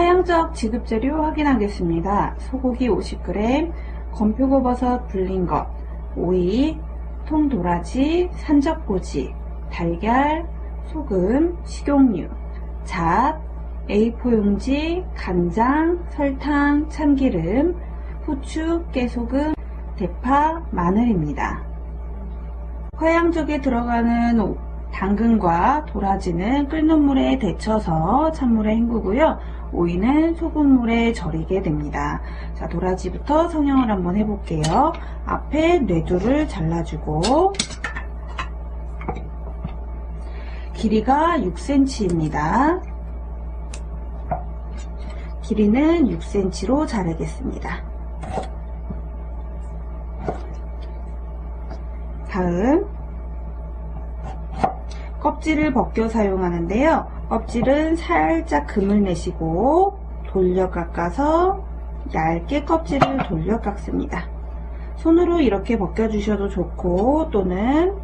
하향적 지급 재료 확인하겠습니다. 소고기 50g, 건표고버섯 불린 것, 오이, 통도라지, 산적꼬지, 달걀, 소금, 식용유, 잣, A4 용지, 간장, 설탕, 참기름, 후추, 깨소금, 대파, 마늘입니다. 화양적에 들어가는 오- 당근과 도라지는 끓는 물에 데쳐서 찬물에 헹구고요. 오이는 소금물에 절이게 됩니다. 자, 도라지부터 성형을 한번 해볼게요. 앞에 뇌두를 잘라주고 길이가 6cm입니다. 길이는 6cm로 자르겠습니다. 다음 껍질을 벗겨 사용하는데요. 껍질은 살짝 금을 내시고 돌려 깎아서 얇게 껍질을 돌려 깎습니다. 손으로 이렇게 벗겨주셔도 좋고 또는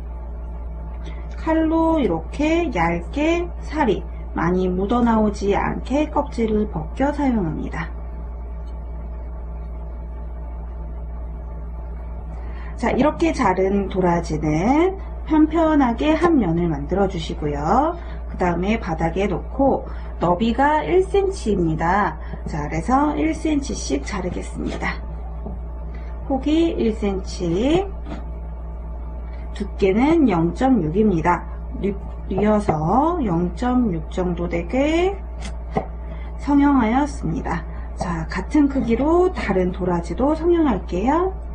칼로 이렇게 얇게 살이 많이 묻어나오지 않게 껍질을 벗겨 사용합니다. 자, 이렇게 자른 도라지는 편편하게 한 면을 만들어 주시고요. 그 다음에 바닥에 놓고 너비가 1cm입니다. 자, 그래서 1cm씩 자르겠습니다. 폭이 1cm, 두께는 0.6입니다. 뉘어서 0.6 정도 되게 성형하였습니다. 자, 같은 크기로 다른 도라지도 성형할게요.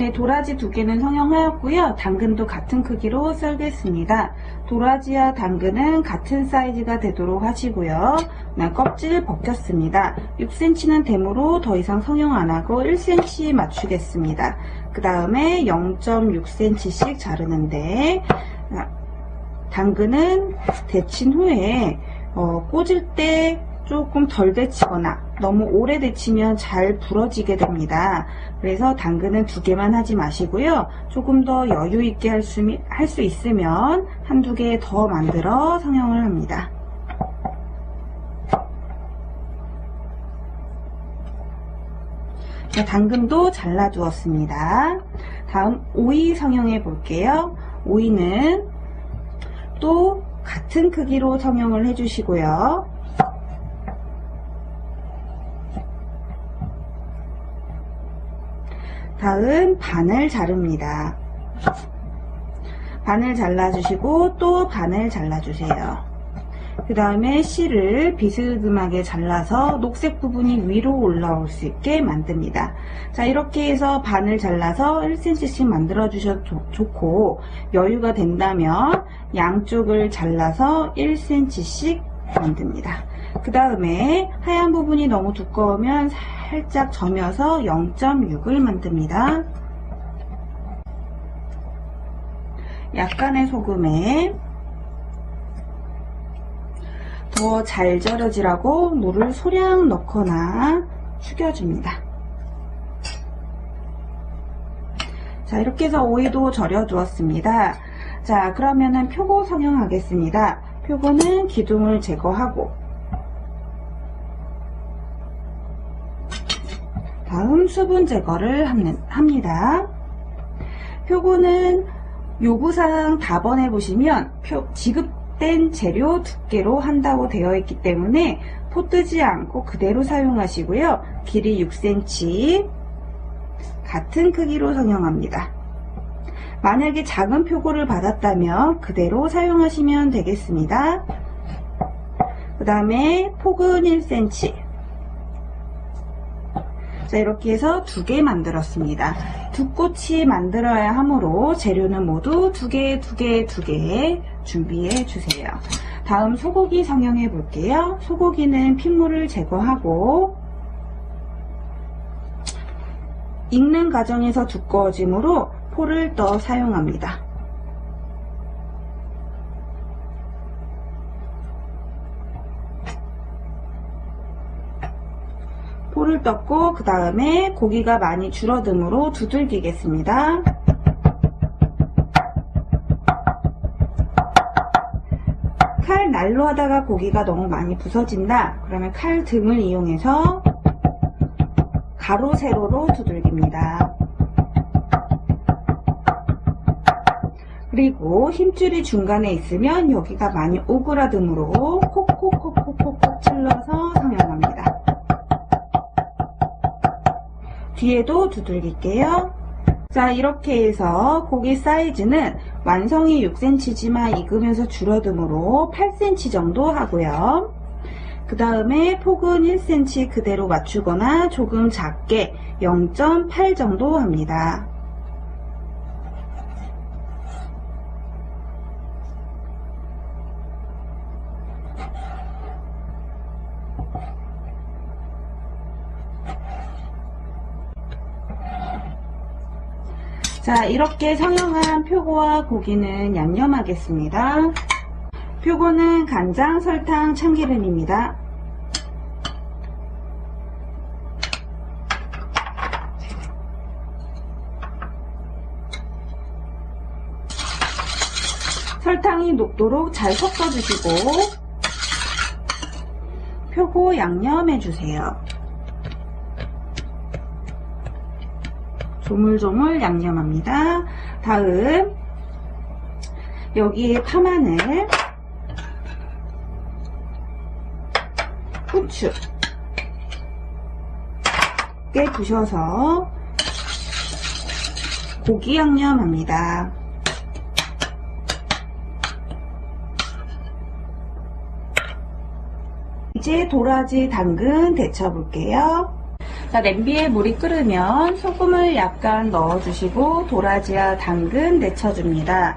네, 도라지 두 개는 성형하였고요. 당근도 같은 크기로 썰겠습니다. 도라지와 당근은 같은 사이즈가 되도록 하시고요. 난 껍질 벗겼습니다. 6cm는 되므로 더 이상 성형 안 하고 1cm 맞추겠습니다. 그 다음에 0.6cm씩 자르는데 아, 당근은 데친 후에 어, 꽂을 때 조금 덜 데치거나 너무 오래 데치면 잘 부러지게 됩니다. 그래서 당근은 두 개만 하지 마시고요. 조금 더 여유 있게 할 수, 있으면 한두 개 더 만들어 성형을 합니다. 자, 당근도 잘라두었습니다. 다음 오이 성형해 볼게요. 오이는 또 같은 크기로 성형을 해주시고요. 다음 반을 자릅니다. 반을 잘라주시고 또 반을 잘라주세요. 그 다음에 씨를 비스듬하게 잘라서 녹색 부분이 위로 올라올 수 있게 만듭니다. 자 이렇게 해서 반을 잘라서 1cm씩 만들어 주셔도 좋고 여유가 된다면 양쪽을 잘라서 1cm씩 만듭니다. 그 다음에 하얀 부분이 너무 두꺼우면 살짝 점여서 0.6을 만듭니다. 약간의 소금에 더 잘 절여지라고 물을 소량 넣거나 숙여줍니다. 자 이렇게 해서 오이도 절여 두었습니다. 자 그러면은 표고 성형하겠습니다. 표고는 기둥을 제거하고 수분 제거를 합니다. 표고는 요구사항 답안에 보시면 표, 지급된 재료 두께로 한다고 되어 있기 때문에 포 뜨지 않고 그대로 사용하시고요. 길이 6cm 같은 크기로 성형합니다. 만약에 작은 표고를 받았다면 그대로 사용하시면 되겠습니다. 그 다음에 폭은 1cm 자 이렇게 해서 두 개 만들었습니다. 두 꼬치 만들어야 하므로 재료는 모두 두 개, 두 개, 두 개 준비해 주세요. 다음 소고기 성형해 볼게요. 소고기는 핏물을 제거하고 익는 과정에서 두꺼워지므로 포를 떠 사용합니다. 포를 떴고 그 다음에 고기가 많이 줄어들므로 두들기겠습니다. 칼 날로 하다가 고기가 너무 많이 부서진다. 그러면 칼 등을 이용해서 가로 세로로 두들깁니다. 그리고 힘줄이 중간에 있으면 여기가 많이 오그라드므로 콕콕콕콕콕콕 찔러서 사용 뒤에도 두들길게요. 자 이렇게 해서 고기 사이즈는 완성이 6cm지만 익으면서 줄어드므로 8cm 정도 하고요. 그 다음에 폭은 1cm 그대로 맞추거나 조금 작게 0.8 정도 합니다. 자 이렇게 성형한 표고와 고기는 양념하겠습니다. 표고는 간장, 설탕, 참기름입니다. 설탕이 녹도록 잘 섞어주시고 표고 양념해주세요. 조물조물 양념합니다. 다음 여기에 파마늘 후추 깨 부셔서 고기 양념합니다. 이제 도라지, 당근 데쳐 볼게요. 자, 냄비에 물이 끓으면 소금을 약간 넣어주시고 도라지와 당근 데쳐줍니다.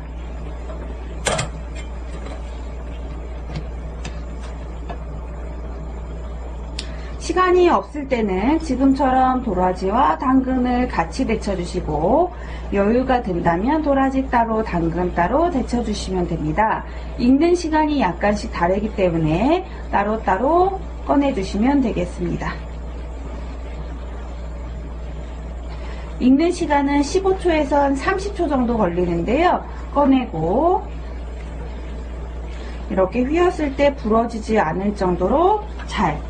시간이 없을 때는 지금처럼 도라지와 당근을 같이 데쳐주시고 여유가 된다면 도라지 따로 당근 따로 데쳐주시면 됩니다. 익는 시간이 약간씩 다르기 때문에 따로따로 꺼내주시면 되겠습니다. 익는 시간은 15초에서 30초 정도 걸리는데요. 꺼내고 이렇게 휘었을 때 부러지지 않을 정도로 잘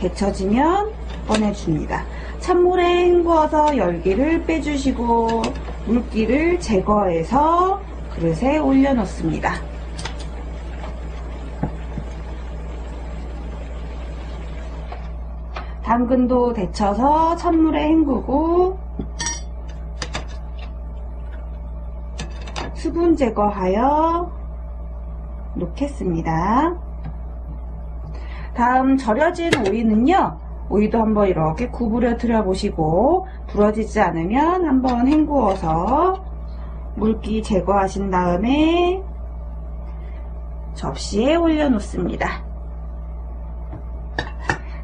데쳐지면 꺼내줍니다. 찬물에 헹구어서 열기를 빼주시고 물기를 제거해서 그릇에 올려놓습니다. 당근도 데쳐서 찬물에 헹구고 수분 제거하여 놓겠습니다. 다음 절여진 오이는요. 오이도 한번 이렇게 구부려 드려 보시고 부러지지 않으면 한번 헹구어서 물기 제거하신 다음에 접시에 올려 놓습니다.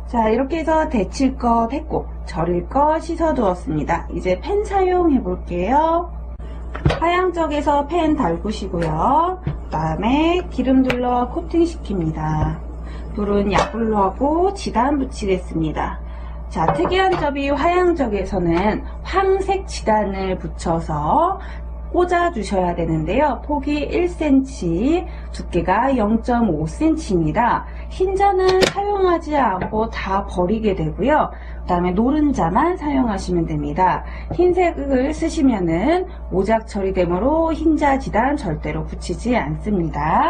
자 이렇게 해서 데칠 것 했고 절일 것 씻어 두었습니다. 이제 팬 사용해 볼게요. 하향적에서 팬 달구시고요. 그 다음에 기름 둘러 코팅 시킵니다. 불은 약불로 하고 지단 붙이겠습니다. 자, 특이한 접이 화양적에서는 황색 지단을 붙여서 꽂아 주셔야 되는데요. 폭이 1cm, 두께가 0.5cm입니다. 흰자는 사용하지 않고 다 버리게 되고요. 그 다음에 노른자만 사용하시면 됩니다. 흰색을 쓰시면은 오작 처리되므로 흰자 지단 절대로 붙이지 않습니다.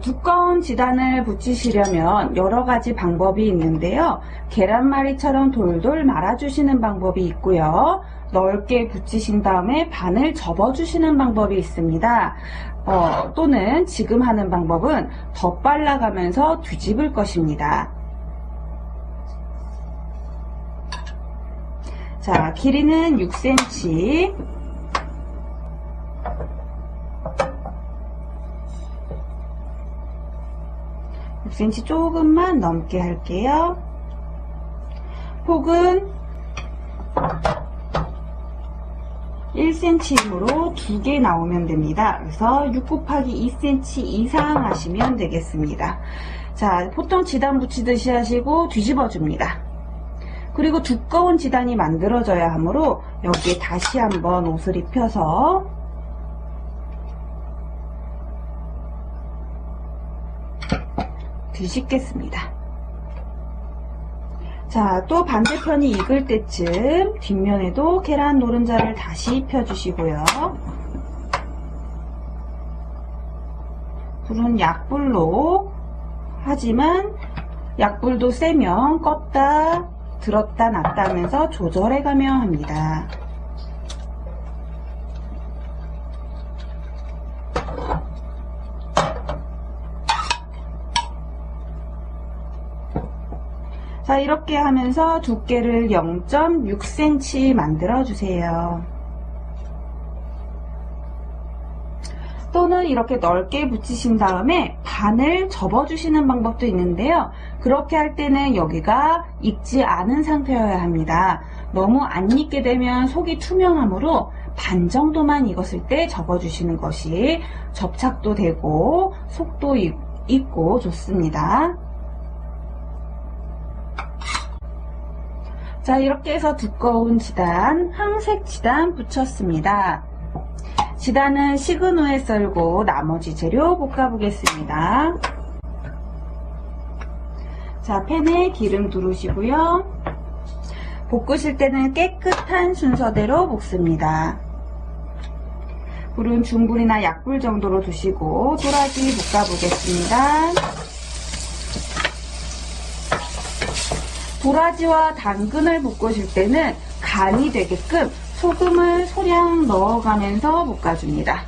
두꺼운 지단을 붙이시려면 여러 가지 방법이 있는데요. 계란말이처럼 돌돌 말아주시는 방법이 있고요. 넓게 붙이신 다음에 반을 접어주시는 방법이 있습니다. 어, 또는 지금 하는 방법은 덧발라가면서 뒤집을 것입니다. 자, 길이는 6cm, 6cm 조금만 넘게 할게요. 폭은 1cm이므로 두 개 나오면 됩니다. 그래서 6 곱하기 2cm 이상 하시면 되겠습니다. 자, 보통 지단 붙이듯이 하시고 뒤집어 줍니다. 그리고 두꺼운 지단이 만들어져야 하므로 여기에 다시 한번 옷을 입혀서 뒤집겠습니다. 자, 또 반대편이 익을 때쯤 뒷면에도 계란 노른자를 다시 입혀주시고요. 불은 약불로 하지만 약불도 세면 껐다 들었다 놨다 하면서 조절해가며 합니다. 자 이렇게 하면서 두께를 0.6cm 만들어 주세요. 또는 이렇게 넓게 붙이신 다음에 반을 접어 주시는 방법도 있는데요. 그렇게 할 때는 여기가 익지 않은 상태여야 합니다. 너무 안 익게 되면 속이 투명하므로 반 정도만 익었을 때 접어 주시는 것이 접착도 되고 속도 있고 좋습니다. 자 이렇게 해서 두꺼운 지단, 황색 지단 붙였습니다. 지단은 식은 후에 썰고 나머지 재료 볶아보겠습니다. 자 팬에 기름 두르시고요. 볶으실 때는 깨끗한 순서대로 볶습니다. 불은 중불이나 약불 정도로 두시고 도라지 볶아보겠습니다. 도라지와 당근을 볶으실 때는 간이 되게끔 소금을 소량 넣어가면서 볶아줍니다.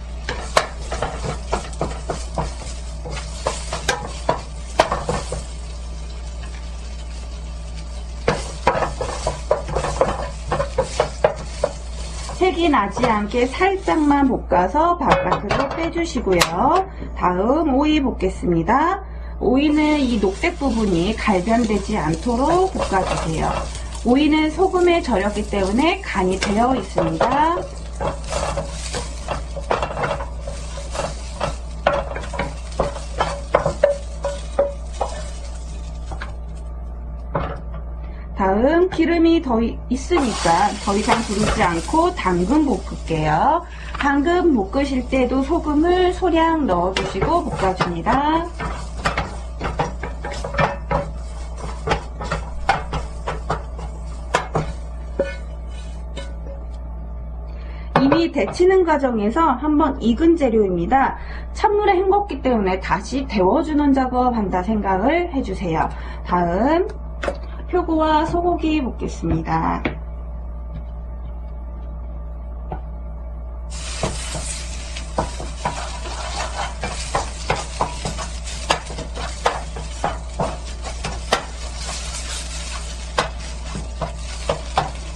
색이 나지 않게 살짝만 볶아서 바깥으로 빼주시고요. 다음 오이 볶겠습니다. 오이는 이 녹색 부분이 갈변되지 않도록 볶아주세요. 오이는 소금에 절였기 때문에 간이 되어 있습니다. 다음 기름이 더 있으니까 더 이상 두르지 않고 당근 볶을게요. 당근 볶으실 때도 소금을 소량 넣어주시고 볶아줍니다. 데치는 과정에서 한번 익은 재료입니다. 찬물에 헹궜기 때문에 다시 데워주는 작업한다 생각을 해주세요. 다음 표고와 소고기 볶겠습니다.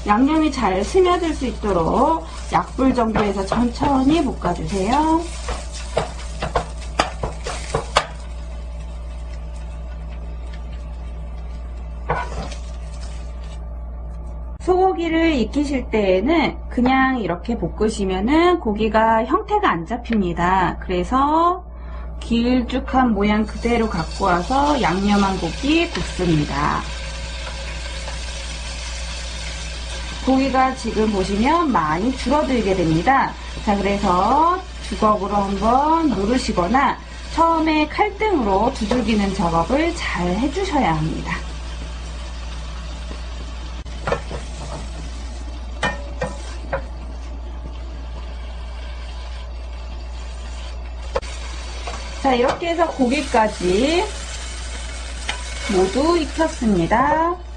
양념이 잘 스며들 수 있도록 약불 정도에서 천천히 볶아주세요. 소고기를 익히실 때에는 그냥 이렇게 볶으시면은 고기가 형태가 안 잡힙니다. 그래서 길쭉한 모양 그대로 갖고 와서 양념한 고기 굽습니다. 고기가 지금 보시면 많이 줄어들게 됩니다. 자, 그래서 주걱으로 한번 누르시거나 처음에 칼등으로 두들기는 작업을 잘 해주셔야 합니다. 자, 이렇게 해서 고기까지 모두 익혔습니다.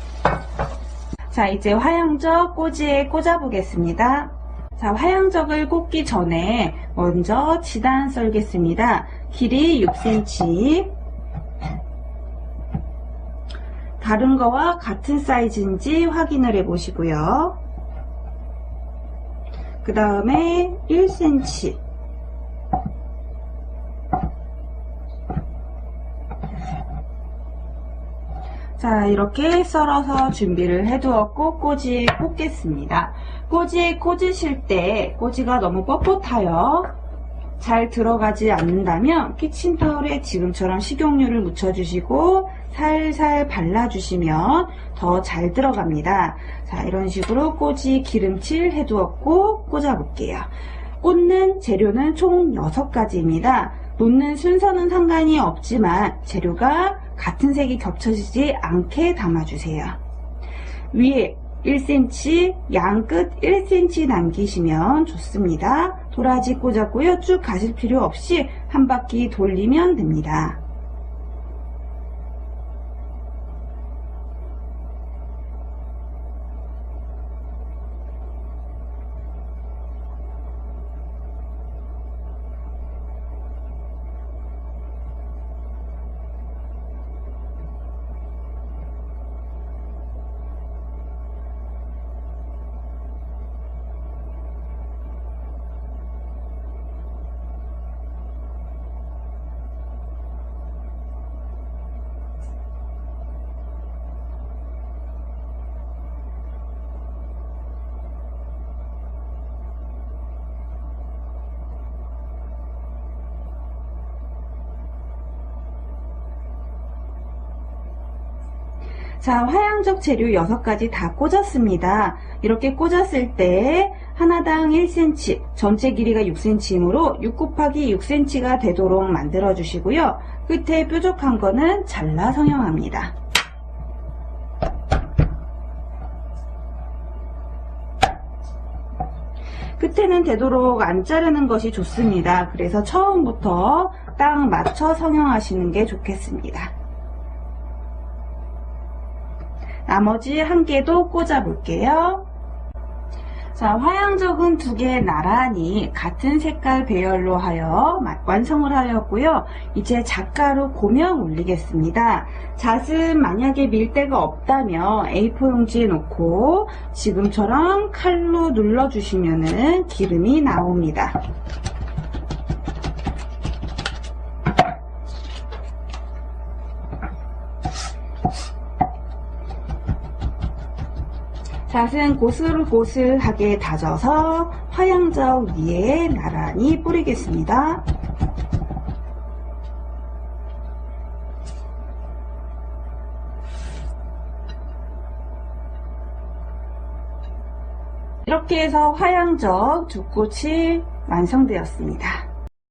자, 이제 화양적 꼬지에 꽂아 보겠습니다. 자, 화양적을 꽂기 전에 먼저 지단 썰겠습니다. 길이 6cm 다른 거와 같은 사이즈인지 확인을 해 보시고요. 그 다음에 1cm 자, 이렇게 썰어서 준비를 해두었고 꼬지에 꽂겠습니다. 꼬지에 꽂으실 때 꼬지가 너무 뻣뻣하여 잘 들어가지 않는다면 키친타올에 지금처럼 식용유를 묻혀주시고 살살 발라주시면 더 잘 들어갑니다. 자, 이런 식으로 꼬지 기름칠 해두었고 꽂아볼게요. 꽂는 재료는 총 6가지입니다. 놓는 순서는 상관이 없지만 재료가 같은 색이 겹쳐지지 않게 담아주세요. 위에 1cm, 양끝 1cm 남기시면 좋습니다. 도라지 꽂았고요. 쭉 가실 필요 없이 한 바퀴 돌리면 됩니다. 자, 화양적 재료 6가지 다 꽂았습니다. 이렇게 꽂았을 때 하나당 1cm, 전체 길이가 6cm이므로 6 곱하기 6cm가 되도록 만들어 주시고요. 끝에 뾰족한 거는 잘라 성형합니다. 끝에는 되도록 안 자르는 것이 좋습니다. 그래서 처음부터 딱 맞춰 성형하시는 게 좋겠습니다. 나머지 한 개도 꽂아 볼게요. 자, 화양적은 두 개 나란히 같은 색깔 배열로 하여 완성을 하였고요. 이제 작가로 고명 올리겠습니다. 잣은 만약에 밀대가 없다면 A4 용지에 놓고 지금처럼 칼로 눌러주시면 기름이 나옵니다. 잣은 고슬고슬하게 다져서 화양적 위에 나란히 뿌리겠습니다. 이렇게 해서 화양적 두 꽃이 완성되었습니다.